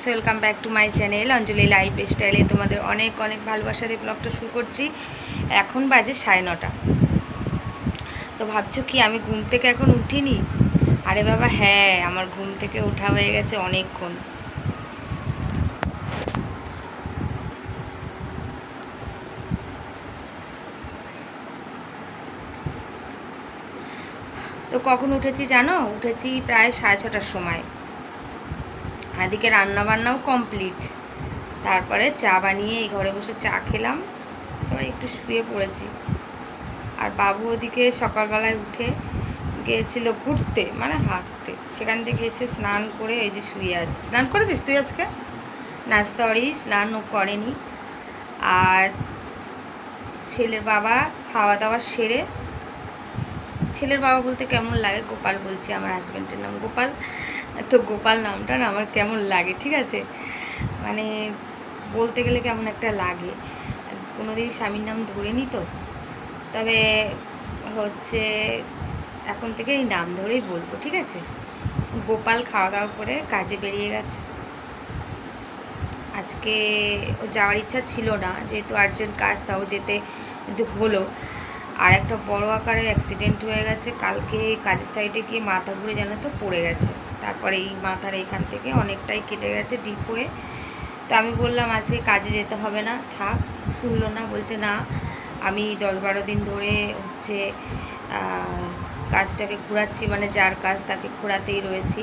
Friends welcome back to my channel Anjali life স্টাইলে তোমাদের অনেক অনেক ভালোবাসা দিয়ে ব্লগটা শুরু করছি। এখন বাজে সাড়ে নটা। তো ভাবছ কি, আমি ঘুম থেকে এখন উঠিনি? আরে বাবা হ্যাঁ আমার ঘুম থেকে ওঠা হয়ে গেছে অনেকক্ষণ। তো কখন উঠেছি জানো? উঠেছি প্রায় সাড়ে ছটার সময়। এদিকে রান্নাবান্নাও কমপ্লিট। তারপরে চা বানিয়ে এই ঘরে বসে চা খেলাম। এবার একটু শুয়ে পড়েছি। আর বাবু ওদিকে সকালবেলায় উঠে গিয়েছিল ঘুরতে মানে হাঁটতে। সেখান থেকে এসে স্নান করে ওই যে শুয়ে আছে। স্নান করেছিস তুই আজকে? না সরি স্নানও করেনি। আর ছেলের বাবা খাওয়া দাওয়া সেরে, ছেলের বাবা বলতে কেমন লাগে গোপাল বলছি, আমার হাজব্যান্ডের নাম গোপাল। তো গোপাল নামটা না আমার কেমন লাগে, ঠিক আছে? মানে বলতে গেলে কেমন একটা লাগে। কোনো দিন স্বামীর নাম ধরিনি তো? তবে হচ্ছে এখন থেকে এই নাম ধরেই বলব, ঠিক আছে? গোপাল খাওয়া দাওয়া করে কাজে বেরিয়ে গেছে। আজকে ও যাওয়ার ইচ্ছা ছিল না, যেহেতু আর্জেন্ট কাজ, তাও যেতে যে হলো। আর একটা বড় আকারের অ্যাক্সিডেন্ট হয়ে গেছে, কালকে কাজের সাইডে গিয়ে মাথা ঘুরে যেন তো পড়ে গেছে। তারপরে এই মাথার এইখান থেকে অনেকটাই কেটে গেছে ডিপ হয়ে। তো আমি বললাম, আজকে কাজে যেতে হবে না, থাক। শুনলো না, বলছে, না, আমি দশ বারো দিন ধরে হচ্ছে কাজটাকে ঘোরাচ্ছি মানে যার কাজ তাকে ঘোরাতেই রয়েছি।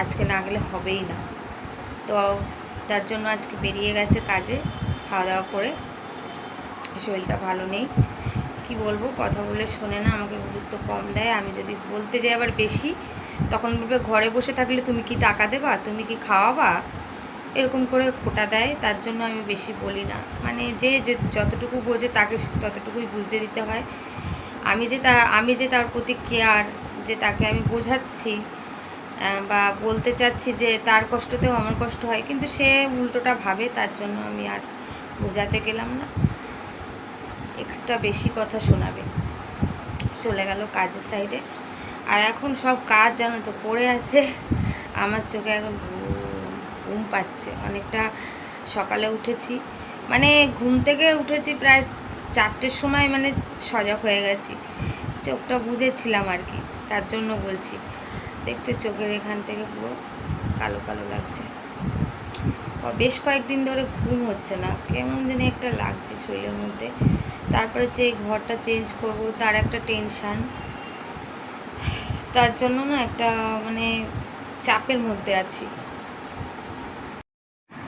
আজকে না গেলে হবেই না। তো তার জন্য আজকে বেরিয়ে গেছে কাজে, খাওয়া দাওয়া করে। শরীরটা ভালো নেই। কি বলব, কথা বলে শোনে না, আমাকে গুরুত্ব কম দেয়। আমি যদি বলতে যাই আবার বেশি তখন বলবে, ঘরে বসে থাকলে তুমি কি টাকা দেবা? তুমি কি খাওয়াবা? এরকম করে খোটা দেয়, তার জন্য আমি বেশি বলি না। মানে যে যে যতটুকু বোঝে তাকে ততটুকুই বুঝতে দিতে হয়। আমি যে তা, আমি যে তার প্রতি কেয়ার যে তাকে আমি বোঝাচ্ছি বা বলতে চাচ্ছি যে তার কষ্টতেও আমার কষ্ট হয়, কিন্তু সে উল্টোটা ভাবে, তার জন্য আমি আর বোঝাতে গেলাম না। এক্সট্রা বেশি কথা শোনাবে। চলে গেল কাজের সাইডে আর এখন সব কাজ জানো তো, পড়ে আছে। আমার চোখে এখন ঘুম পাচ্ছে। অনেকটা সকালে উঠেছি। মানে ঘুম থেকে উঠেছি প্রায় চারটের সময় মানে সজাগ হয়ে গেছি। চোখটা বুঝেছিলাম আর কি, তার জন্য বলছি। দেখছ চোখের এখান থেকে পুরো কালো কালো লাগছে। বেশ কয়েকদিন ধরে ঘুম হচ্ছে না। কেমন যেন একটা লাগছে শরীরের মধ্যে। তারপরে যে ঘরটা চেঞ্জ করব, তার একটা টেনশান। তার জন্য না একটা মানে চাপের মধ্যে আছি।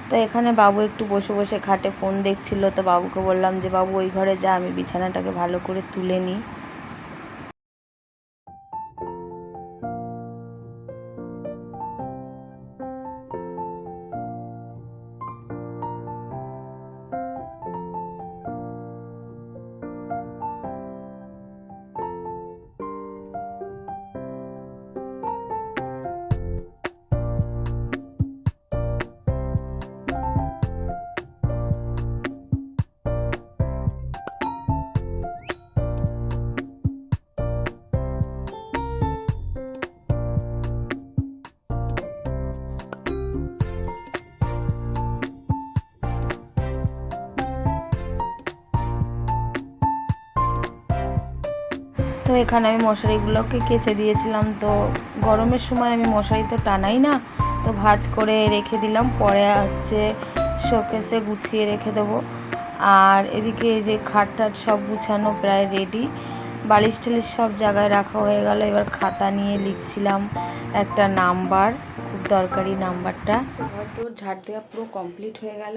তো এখানে বাবু একটু বসে বসে খাটে ফোন দেখছিল, তো বাবুকে বললাম যে, বাবু, ওই ঘরে যা, আমি বিছানাটাকে ভালো করে তুলে নিই এখানে আমি মশারিগুলোকে কেচে দিয়েছিলাম, তো গরমের সময় আমি মশারি তো টানাই না, তো ভাজ করে রেখে দিলাম, পরে হচ্ছে শোকেসে গুছিয়ে রেখে দেবো। আর এদিকে যে খাট টাট সব গুছানো প্রায় রেডি বালিশ টালিশ সব জায়গায় রাখা হয়ে গেল, এবার খাতা নিয়ে লিখছিলাম একটা নাম্বার, খুব দরকারি নাম্বারটা। ঘর তোর ঝাড় দেওয়া পুরো কমপ্লিট হয়ে গেল।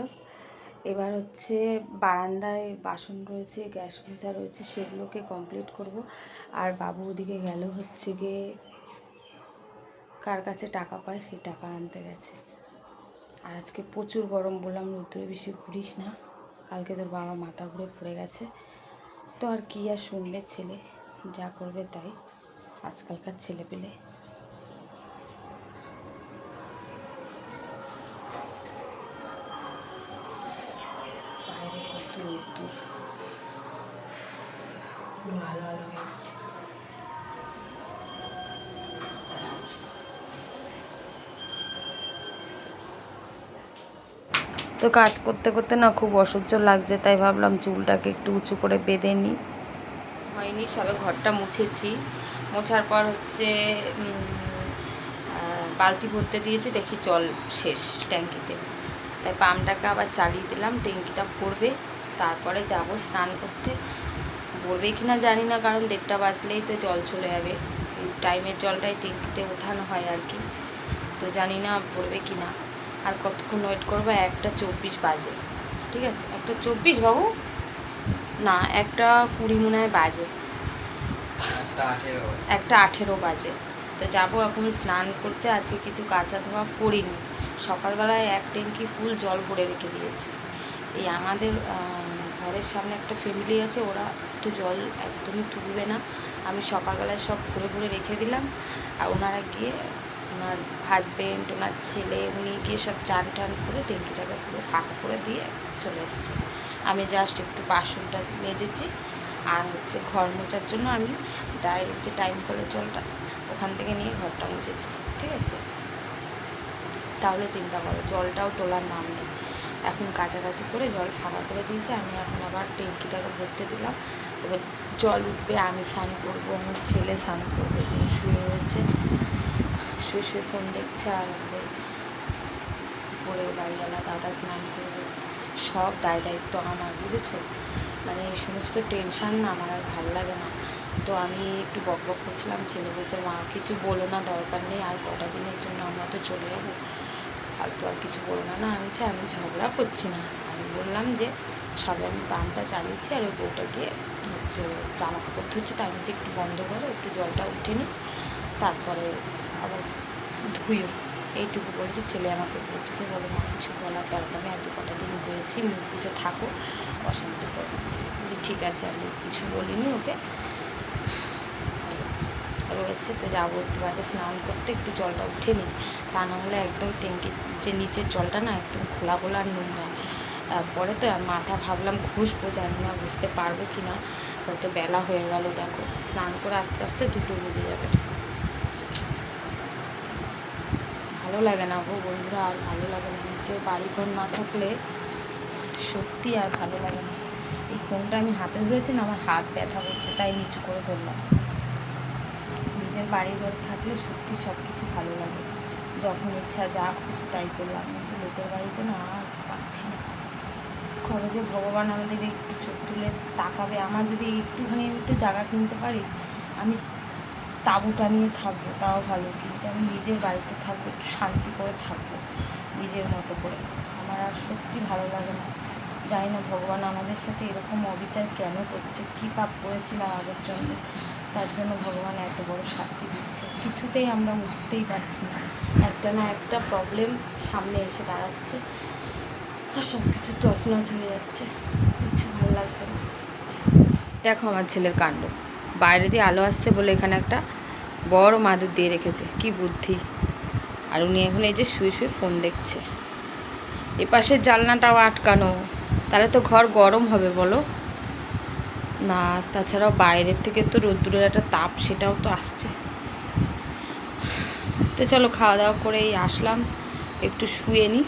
এবার হচ্ছে বারান্দায় বাসন রয়েছে, গ্যাস মোজা রয়েছে, সেগুলোকে কমপ্লিট করব। আর বাবু ওদিকে গেল হচ্ছে গিয়ে কার কাছে টাকা পায় সেই টাকা আনতে গেছে। আর আজকে প্রচুর গরম বললাম, রোদ্রে বেশি ঘুরিস না, কালকে তোর বাবা মাথা ঘুরে পড়ে গেছে। তো আর কী আর শুনবে ছেলে, যা করবে তাই, আজকালকার ছেলে পেলে আলো আলো তো কাজ করতে করতে না খুব অসহ্য লাগছে, তাই ভাবলাম চুলটাকে একটু উঁচু করে বেঁধে নিই। হয়নি, সবে ঘরটা মুছেছি। মোছার পর হচ্ছে বালতি ভরতে দিয়েছি, দেখি জল শেষ ট্যাঙ্কিতে। তাই পাম্পটাকে আবার চালিয়ে দিলাম, ট্যাঙ্কিটা ভরবে। তারপরে যাব স্নান করতে। ভরবে কি না জানি না কারণ দেড়টা বাজলেই তো জল চলে যাবে। টাইমের জলটাই ট্যাঙ্কিতে ওঠানো হয় আর কি। তো জানি না ভরবে কি না আর কতক্ষণ ওয়েট করব? একটা চব্বিশ বাজে। ঠিক আছে? একটা চব্বিশ বাবু? না একটা কুড়ি মনে হয় বাজে। একটা আঠেরো। বাজে। তো যাব এখন স্নান করতে। আজকে কিছু কাঁচা ধোয়া করিনি সকালবেলায় এক ট্যাঙ্কি ফুল জল ভরে রেখে দিয়েছি। এই আমাদের ঘরের সামনে একটা ফ্যামিলি আছে, ওরা একটু জল একদমই তুলবে না। আমি সকালবেলায় সব ঘুরে ঘুরে রেখে দিলাম। আর ওনারা গিয়ে, ওনার হাজবেন্ড ওনার ছেলে, উনি গিয়ে সব চান টান করে ট্যাঙ্কিটাকে পুরো ফাঁকা করে দিয়ে চলে এসছে। আমি জাস্ট একটু বাসনটা মেজেছি। আর হচ্ছে ঘর মোছার জন্য আমি ডাইরেক্ট যে টাইম কলের জলটা, ওখান থেকে নিয়ে ঘরটা মুছেছি, ঠিক আছে? তাহলে চিন্তা করো, জলটাও তোলার নাম নেই। এখন কাছাকাছি করে জল ফাঁকা করে দিয়েছে, আমি এখন আবার ট্যাঙ্কিটাকে ভরতে দিলাম। এবার জল উঠবে, আমি স্নান করব, আমার ছেলে স্নান করবে যে শুয়ে রয়েছে। শুয়ে শুয়ে ফোন দেখছে আর আমাদের পরে বাড়িওয়ালা দাদা স্নান করবে। সব দায় দায়িত্ব আমার, বুঝেছ? মানে এই সমস্ত টেনশান না আমার আর ভালো লাগে না। তো আমি একটু বক বক করছিলাম, ছেলে বলছে, মা, কিছু বলো না, দরকার নেই, আর কটা দিনের জন্য আমরা তো চলে যাব। আর তো আর কিছু বলো না। না বলছি, আমি ঝগড়া করছি না। আমি বললাম যে সবে আমি পাম্পটা চালিয়েছি আর ওই বউটা গিয়ে হচ্ছে জামা কাপড় ধুচ্ছে। আমি বলছি একটু বন্ধ করো একটু জলটা উঠে নি তারপরে আবার ধুইও এইটুকু বলছে ছেলে আমাকে বলছে বলো মা কিছু বলার দরকার নেই। আজ কটা দিন রয়েছি মুখ বুঝে থাকো অশান্তি করো ঠিক আছে আমি কিছু বলিনি ওকে। রয়েছে তো যাব একটু বাদে স্নান করতে, একটু জলটা উঠে নিই। তা না হলে একদম ট্যাঙ্কির যে নিচের জলটা না একদম খোলা খোলা আর নোংরা পরে তো আর মাথা ভাবলাম ঘুষবো, জানি না বুঝতে পারব কি না। কত বেলা হয়ে গেল, দেখো, স্নান করে আস্তে আস্তে দুটো বেজে যাবে। ভালো লাগে না গো বন্ধুরা, আর ভালো লাগে না। নিচে বাড়িঘর না থাকলে সত্যি আর ভালো লাগে না। এই ফোনটা আমি হাতে ধরেছি না, আমার হাত ব্যথা করছে, তাই নিচু করে ধরলাম। নিজের বাড়ি ঘর থাকলে সত্যি সব কিছু ভালো লাগে। যখন ইচ্ছা যা খুশি তাই করলাম, কিন্তু লোকের বাড়িতে না আর পাচ্ছি না। খরচে ভগবান আমাদের একটু চোখ তুলে তাকাবে। আমার যদি একটুখানি একটু জায়গা কিনতে পারি, আমি তাঁবুটা নিয়ে থাকব, তাও ভালো। কিন্তু আমি নিজের বাড়িতে থাকব, একটু শান্তি করে থাকব, নিজের মতো করে। আমার আর সত্যি ভালো লাগে না। জানি না ভগবান আমাদের সাথে এরকম অবিচার কেন করছে, কী পাপ করেছিলাম আগের জন্য। তার জন্য ভগবান এত বড় শাস্তি দিচ্ছে। কিছুতেই আমরা উঠতেই পারছি না। একটা না একটা প্রবলেম সামনে এসে দাঁড়াচ্ছে। আর সব কিছু তছনছ হয়ে যাচ্ছে। কিছু ভালো লাগছে না। দেখো আমার ছেলের কাণ্ড। বাইরে দিয়ে আলো আসছে বলে এখানে একটা বড় মাদুর দিয়ে রেখেছে। কি বুদ্ধি। আর উনি এখন এই যে শুয়ে শুয়ে ফোন দেখছে। এ পাশের জানলাটাও আটকানো। তাহলে তো ঘর গরম হবে বলো। না, তাছাড়াও বাইরের থেকে তো রোদ্দুরের একটা তাপ, সেটাও তো আসছে। তো চলো খাওয়া দাওয়া করেই আসলাম, একটু শুয়ে নিই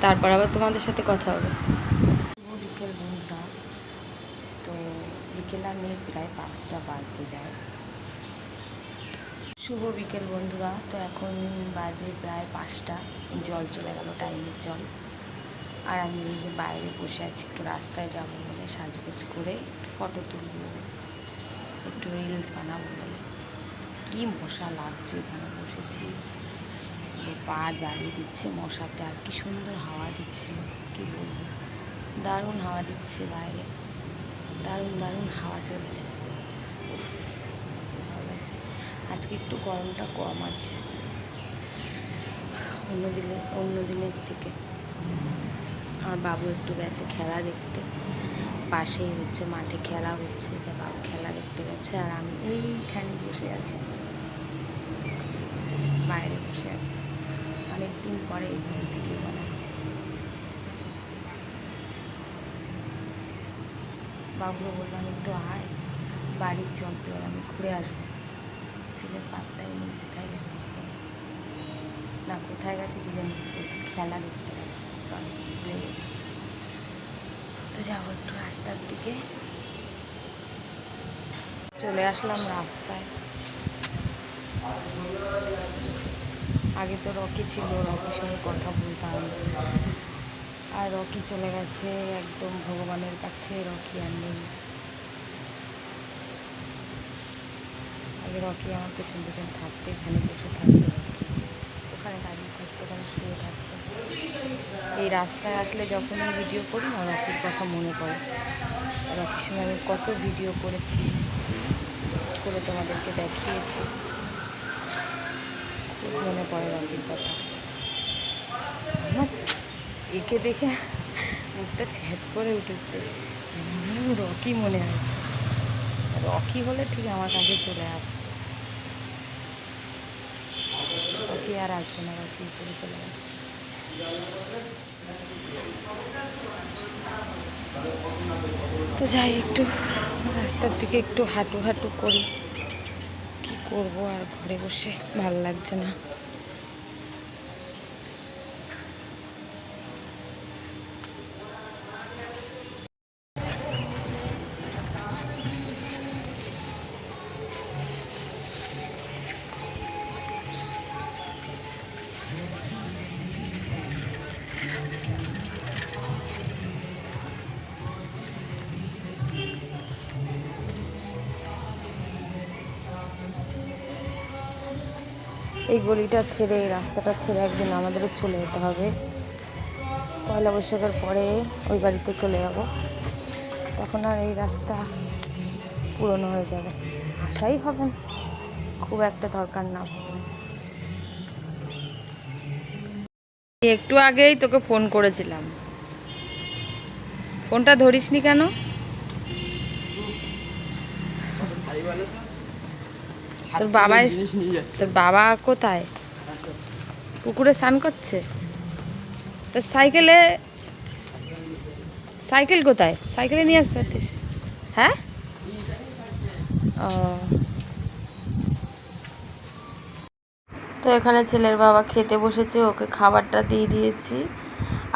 তারপর আবার তোমাদের সাথে কথা হবে। বিকেল বন্ধুরা। তো বিকেল আমি প্রায় পাঁচটা বাজতে যায়। শুভ বিকেল বন্ধুরা। তো এখন বাজে প্রায় পাঁচটা। জল চলে গেল, টাইমের জল। আর আমি এই যে বাইরে বসে আছি, একটু রাস্তায় যাব। সাজগোজ করে একটু ফটো তুলবো, একটু রিলস বানাবো। কী মশা লাগছে এখানে বসেছি। পা জ্বালিয়ে দিচ্ছে মশাতে, আর কি সুন্দর হাওয়া দিচ্ছিল কি বলব? দারুণ হাওয়া দিচ্ছে বাইরে। দারুণ দারুণ হাওয়া চলছে। আজকে একটু গরমটা কম আছে। অন্য দিনে, অন্য দিনের থেকে। আমার বাবু একটু গেছে খেলা দেখতে। পাশেই হচ্ছে, মাঠে খেলা হচ্ছে, তা বাবু খেলা দেখতে গেছে আর আমি এইখানে বসে আছি। বাইরে বসে আছি। অনেকদিন পরে এইভাবে ভিডিও বানাচ্ছি। বাবুকে বললাম, একটু আয়, বাড়ির চলতে আমি ঘুরে আসব। ছেলের পাত্তাই নেই, কোথায় গেছে না, কোথায় গেছে কি জানি খেলা দেখতে গেছে। সরি, ভুলে গেছি। তো যাব একটু রাস্তার দিকে। চলে আসলাম রাস্তায়। আগে তো রকি ছিল, রকির সঙ্গে কথা বলতাম। আর রকি চলে গেছে, একদম ভগবানের কাছে, রকি আর নেই। আগে রকি আমার পেছন পেছন থাকতো, এখানে বসে থাকতো ওখানে দাঁড়িয়ে থাকতো, ওখানে শুয়ে থাকতো। এই রাস্তায় আসলে যখনই ভিডিও করি না, রকির কথা মনে পড়ে। রকির সঙ্গে আমি কত ভিডিও করেছি, করে তোমাদেরকে দেখিয়েছি। খুব মনে পড়ে রকির কথা। আমার একে দেখে মুখটা ছ্যাদ করে উঠেছে। রকি মনে হয়। রকি হলে ঠিক আমার কাছে চলে আসতো। রকি আর আসবে না, রকি করে চলে গেছে। তো যাই, একটু রাস্তার দিকে একটু হাঁটু হাঁটু করি। কি করব আর ঘরে বসে? ভালো লাগছে না। এই গলিটা ছেড়ে, এই রাস্তাটা ছেড়ে একদিন আমাদেরও চলে যেতে হবে। পয়লা বৈশাখের পরে ওই বাড়িতে চলে যাব। তখন আর এই রাস্তা পুরনো হয়ে যাবে। আশাই হবে না, খুব একটা দরকার না। একটু আগেই তোকে ফোন করেছিলাম। ফোনটা ধরিসনি কেন? তোর বাবা তোর বাবা কোথায়? পুকুরে স্নান করছে? তোর সাইকেলে সাইকেল কোথায়? সাইকেলে নিয়ে আসতে পারতিস? হ্যাঁ? ও। তো এখানে ছেলের বাবা খেতে বসেছে ওকে খাবারটা দিয়ে দিয়েছি।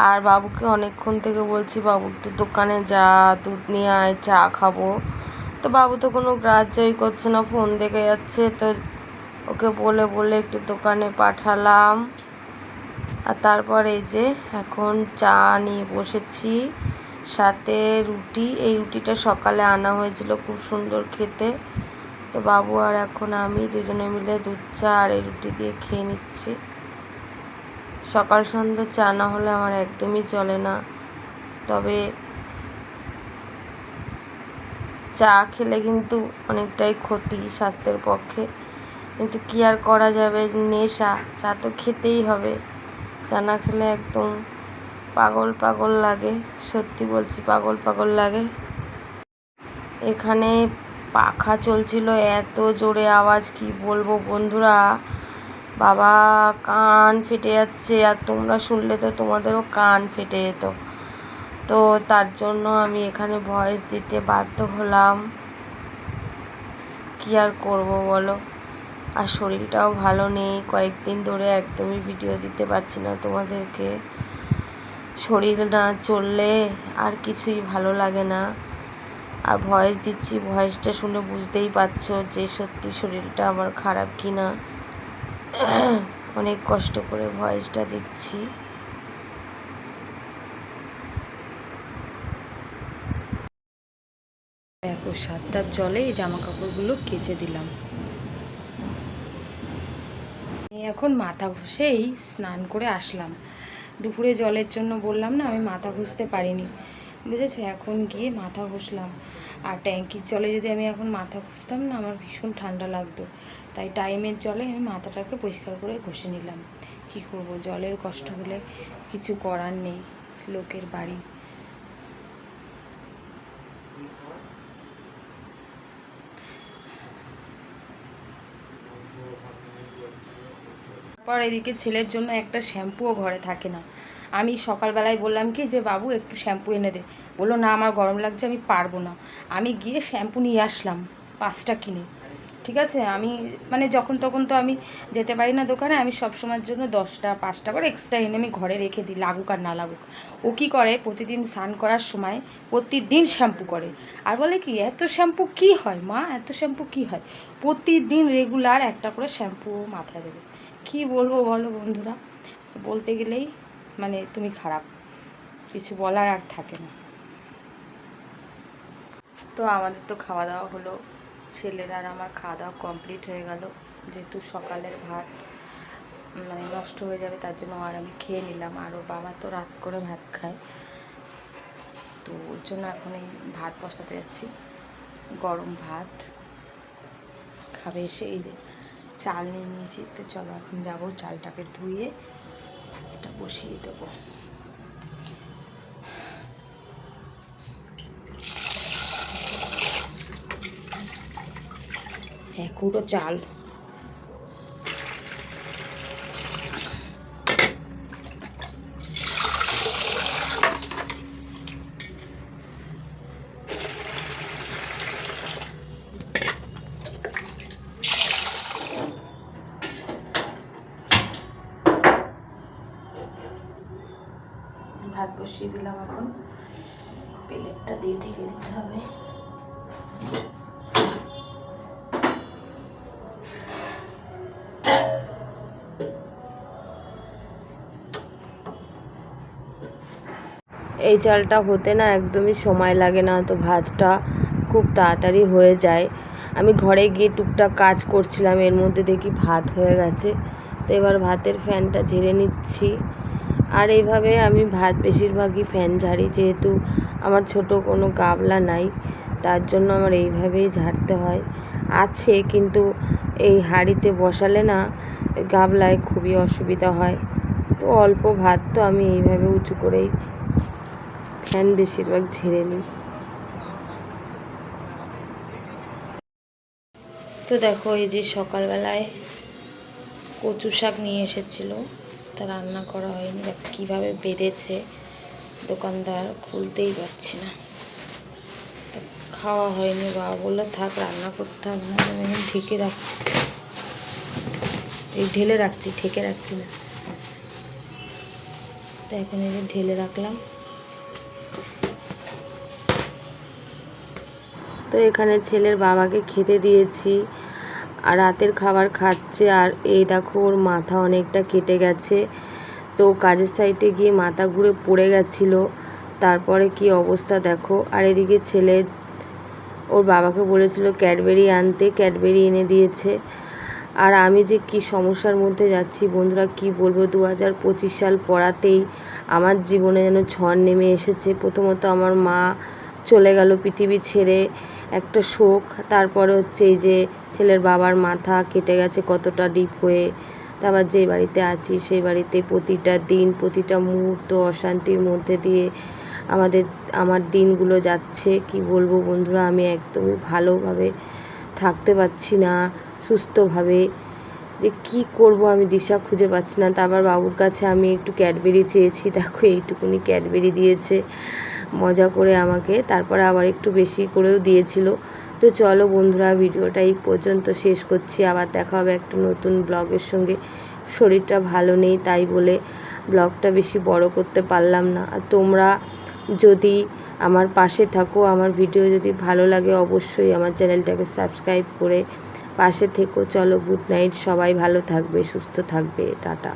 আর বাবুকে অনেকক্ষণ থেকে বলছি বাবু একটু দোকানে যা দুধ নিয়ে আয় চা খাব। তো বাবু তো কোনো গ্রাহ্যই করছে না ফোন দেখে যাচ্ছে। তো ওকে বলে বলে একটু দোকানে পাঠালাম। আর তারপর এই যে এখন চা নিয়ে বসেছি, সাথে রুটি। এই রুটিটা সকালে আনা হয়েছিল খুব সুন্দর খেতে। তো বাবু আর এখন আমি দুজনে মিলে দুধ চা আর এই রুটি দিয়ে খেয়ে নিচ্ছি। সকাল সন্ধ্যা চা না হলে আমার একদমই চলে না। তবে চা খেলে কিন্তু অনেকটাই ক্ষতি স্বাস্থ্যের পক্ষে। কিন্তু কি আর করা যাবে? নেশা, চা তো খেতেই হবে। চা না খেলে একদম পাগল পাগল লাগে। সত্যি বলছি, পাগল পাগল লাগে। এখানে পাখা চলছিল, এত জোরে আওয়াজ, কি বলব বন্ধুরা? বাবা, কান ফেটে যাচ্ছে। আর তোমরা শুনলে তো তোমাদেরও কান ফেটে যেত। তো তার জন্য আমি এখানে ভয়েস দিতে বাধ্য হলাম। কি আর করব বলো? আর শরীরটাও ভালো নেই। কয়েকদিন ধরে একদমই ভিডিও দিতে পারছি না তোমাদেরকে। শরীর না চললে আর কিছুই ভালো লাগে না। আর ভয়েস দিচ্ছি ভয়েসটা শুনে বুঝতেই পারছ যে সত্যি শরীরটা আমার খারাপ কি না অনেক কষ্ট করে ভয়েসটা দিচ্ছি। দেখো সাতটার জলে এই জামা কাপড়গুলো কেচে দিলাম। এখন মাথা ঘষেই স্নান করে আসলাম। দুপুরে জলের জন্য বললাম না, আমি মাথা ঘষতে পারিনি। বুঝেছ? এখন গিয়ে মাথা ঘষলাম। আর ট্যাঙ্কির জলে যদি আমি এখন মাথা ঘষতাম না, আমার ভীষণ ঠান্ডা লাগতো। তাই টাইমের জলে আমি মাথাটাকে পরিষ্কার করে ঘষে নিলাম। কী করব? জলের কষ্ট হলে কিছু করার নেই। লোকের বাড়ি। পর এদিকে ছেলের জন্য একটা শ্যাম্পুও ঘরে থাকে না। আমি সকালবেলায় বললাম কি যে, বাবু, একটু শ্যাম্পু এনে দে। বলল, না, আমার গরম লাগছে, আমি পারব না। আমি গিয়ে শ্যাম্পু নিয়ে আসলাম, পাঁচটা কিনে। ঠিক আছে? আমি মানে যখন তখন তো আমি যেতে পারি না দোকানে, আমি সব সময়ের জন্য দশটা, পাঁচটা করে এক্সট্রা এনে আমি ঘরে রেখে দিই, লাগুক আর না লাগুক। ও কী করে? প্রতিদিন স্নান করার সময় প্রতিদিন শ্যাম্পু করে। আর বলে কি, এত শ্যাম্পু কি হয়, মা? এত শ্যাম্পু কি হয়? প্রতিদিন রেগুলার একটা করে শ্যাম্পু মাথায় দেবে। কী বলব বলো বন্ধুরা? বলতে গেলেই মানে তুমি খারাপ। কিছু বলার আর থাকে না। তো আমাদের তো খাওয়া দাওয়া হলো। ছেলের আর আমার খাওয়া দাওয়া কমপ্লিট হয়ে গেল। যেহেতু সকালের ভাত মানে নষ্ট হয়ে যাবে, তার জন্য আর আমি খেয়ে নিলাম। আর ওর বাবা তো রাত করে ভাত খায়। তো ওর জন্য এখন এই ভাত বসাতে যাচ্ছি। গরম ভাত। খাবে এসে এই যে চাল নিয়ে নিয়েছি তো চলো এখন যাব চালটাকে ধুয়ে ভাতটা বসিয়ে দেবো। এক চাল। এই চালটা হতে না একদমই সময় লাগে না, তো ভাতটা খুব তাড়াতাড়ি হয়ে যায়। আমি ঘরে গিয়ে টুকটাক কাজ করছিলাম, এর মধ্যে দেখি ভাত হয়ে গেছে। তো এবার ভাতের ফ্যানটা ঝেড়ে নিচ্ছি। আর এইভাবে আমি ভাত বেশিরভাগই ফ্যান ঝাড়ি, যেহেতু আমার ছোট কোনো গাবলা নাই, তার জন্য আমার এইভাবেই ঝাড়তে হয়। আছে, কিন্তু এই হাঁড়িতে বসালে না গাবলায় খুবই অসুবিধা হয়। তো অল্প ভাত তো আমি এইভাবে উঁচু করেই ফ্যান বেশিরভাগ ঝেড়ে নিই তো দেখো, এই যে সকালবেলায় কচু শাক নিয়ে এসেছিল। তা রান্না করা হয়নি, দেখো কীভাবে বেঁধেছে দোকানদার খুলতেই পারছি না। খাওয়া হয়নি, বাবা বলল, থাক, রান্না করতে হবে, না আমি এখন ঢেকে রাখছি। এই ঢেলে রাখছি, ঢেকে রাখছি না। তো এখন এই যে ঢেলে রাখলাম। তো এখানে ছেলের বাবাকে খেতে দিয়েছি আর রাতের খাবার খাচ্ছে আর এই দেখো ওর মাথা অনেকটা কেটে গেছে। তো কাজের সাইডে গিয়ে মাথা ঘুরে পড়ে গেছিল। তারপরে কি অবস্থা দেখো। আর এদিকে ছেলে ওর বাবাকে বলেছিল ক্যাডবেরি আনতে, ক্যাডবেরি এনে দিয়েছে। আর আমি যে কি সমস্যার মধ্যে যাচ্ছি বন্ধুরা, কি বলব? দু হাজার পঁচিশ সাল পড়াতেই আমার জীবনে যেন ঝড় নেমে এসেছে। প্রথমত আমার মা চলে গেল পৃথিবী ছেড়ে। একটা শোক, তারপরে হচ্ছে এই যে ছেলের বাবার মাথা কেটে গেছে কতটা ডিপ হয়ে। তারপর যে বাড়িতে আছি, সেই বাড়িতে প্রতিটা দিন, প্রতিটা মুহূর্ত অশান্তির মধ্যে দিয়ে আমাদের, আমার দিনগুলো যাচ্ছে। কি বলব বন্ধুরা, আমি একদমই ভালোভাবে থাকতে পারছি না, সুস্থভাবে। যে কী করব আমি দিশা খুঁজে পাচ্ছি না। তারপর বাবুর কাছে আমি একটু ক্যাডবেরি চেয়েছি। দেখো এইটুকুনি ক্যাডবেরি দিয়েছে। মজা করে আমাকে, তারপরে আবার একটু বেশি করেও দিয়েছিল। তো চলো বন্ধুরা, ভিডিওটা এই পর্যন্ত শেষ করছি। আবার দেখা হবে একটা নতুন ব্লগের সঙ্গে। শরীরটা ভালো নেই তাই বলে ব্লগটা বেশি বড় করতে পারলাম না। আর তোমরা যদি আমার পাশে থাকো, আমার ভিডিও যদি ভালো লাগে, অবশ্যই আমার চ্যানেলটাকে সাবস্ক্রাইব করে পাশে থেকো। চলো গুড নাইট, সবাই ভালো থাকবে, সুস্থ থাকবে, টাটা।